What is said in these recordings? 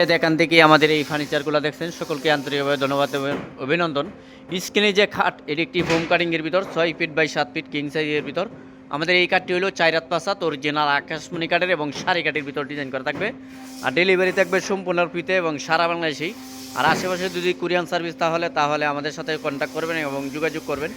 এখান থেকে আমাদের এই ফার্নিচারগুলো দেখছেন, সকলকে আন্তরিকভাবে ধন্যবাদ অভিনন্দন। স্ক্রিনে যে খাট, এটি একটি হোম কাটিংয়ের ভিতর, ছয় ফিট বাই সাত ফিট কিং সাইজের ভিতর। আমাদের এই কাঠটি হলো চাইরাত পাসাত অরিজিনাল আকাশমণি কাঠের এবং শাড়ি কাঠের ভিতর ডিজাইন করা থাকবে। আর ডেলিভারি থাকবে সম্পূর্ণ ফ্রিতে এবং সারা বাংলাদেশেই আর আশেপাশে যদি কুরিয়ান সার্ভিস তাহলে তাহলে আমাদের সাথে কন্ট্যাক্ট করবেন এবং যোগাযোগ করবেন।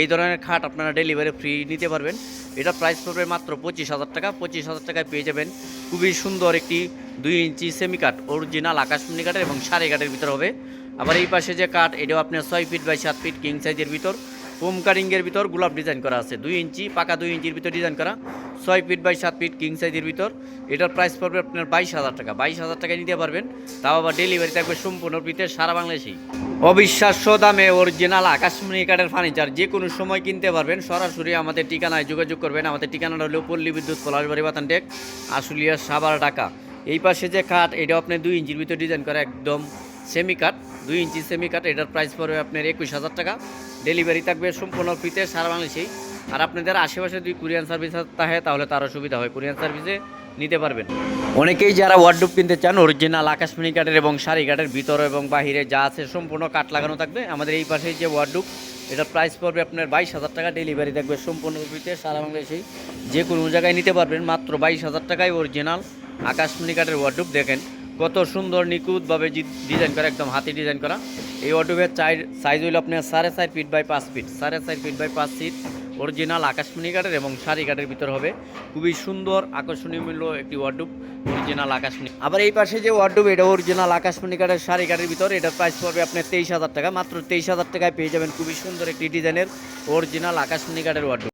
এই ধরনের খাট আপনারা ডেলিভারি ফ্রি নিতে পারবেন। এটা প্রাইস পড়বে মাত্র পঁচিশ হাজার টাকা। পঁচিশ হাজার টাকায় পেয়ে যাবেন খুবই সুন্দর একটি দুই ইঞ্চি সেমি কাঠ অরিজিনাল আকাশমণি কাঠের এবং সাড়ে কাঠের ভিতর হবে। আবার এই পাশে যে কাঠ, এটাও আপনার ছয় ফিট বাই সাত ফিট কিং সাইজের ভিতর। হোম কাটিংয়ের ভিতর গোলাপ ডিজাইন করা আছে। দুই ইঞ্চি, পাকা দুই ইঞ্চির ভিতর ডিজাইন করা। ছয় ফিট বাই সাত ফিট কিং সাইজের ভিতর। এটার প্রাইস পড়বে আপনার বাইশ হাজার টাকা। বাইশ হাজার টাকায় নিতে পারবেন। তাও আবার ডেলিভারি থাকবে সম্পূর্ণ ফ্রিতে সারা বাংলাদেশেই। অবিশ্বাস্য দামে অরিজিনাল আকাশমণি কাঠের ফার্নিচার যে কোনো সময় কিনতে পারবেন, সরাসরি আমাদের ঠিকানায় যোগাযোগ করবেন। আমাদের ঠিকানাটা হলো পল্লী বিদ্যুৎ পলাশবাড়ি বাতান টেক, আশুলিয়া সাবার ঢাকা। এই পাশে যে কাঠ এটা আপনি দুই ইঞ্চির ভিতরে ডিজাইন করা একদম সেমি কাঠ দুই ইঞ্চি সেমি কাঠ এটার প্রাইস পড়বে আপনার একুশ হাজার টাকা। ডেলিভারি থাকবে সম্পূর্ণ ফ্রিতে সারা বাংলাদেশেই। আর আপনাদের আশেপাশে যদি কুরিয়ান সার্ভিস থাকে, তাহলে তারও সুবিধা হয়। কুরিয়ান সার্ভিসে নিতে পারবেন। অনেকেই যারা ওয়ার্ডরোব কিনতে চান অরিজিনাল আকাশমণি কাঠের এবং শাড়ি কাঠের ভিতরে এবং বাহিরে যা আছে সম্পূর্ণ কাঠ লাগানো থাকবে। আমাদের এই পাশে যে ওয়ার্ডরোব এটার প্রাইস পড়বে আপনার বাইশ হাজার টাকা। ডেলিভারি থাকবে সম্পূর্ণ ফ্রিতে সারা বাংলাদেশেই যে কোনো জায়গায় নিতে পারবেন, মাত্র বাইশ হাজার টাকায় অরিজিনাল আকাশমণি কাঠের ওয়ার্ডরোব দেখেন, কত সুন্দর নিখুঁতভাবে ডিজাইন করা, একদম হাতি ডিজাইন করা। এই অটোবের চাই সাইজ হইল আপনার সাড়ে চার ফিট বাই পাঁচ ফিট সাড়ে চার ফিট বাই পাঁচ ফিট অরিজিনাল আকাশমণি কাঠের এবং সারি কাঠের ভিতর হবে। খুবই সুন্দর আকর্ষণীয় মূল্য একটি ওয়ার্ডুব অরিজিনাল আকাশমণি। আবার এই পাশে যে ওয়ার্ডুব এটা অরিজিনাল আকাশমণি কাঠের সারি কাঠের ভিতর, এটার প্রাইস পড়বে আপনার তেইশ হাজার টাকা। মাত্র তেইশ হাজার টাকায় পেয়ে যাবেন খুবই সুন্দর একটি ডিজাইনের অরিজিনাল আকাশমণি কাঠের ওয়ার্ডরোব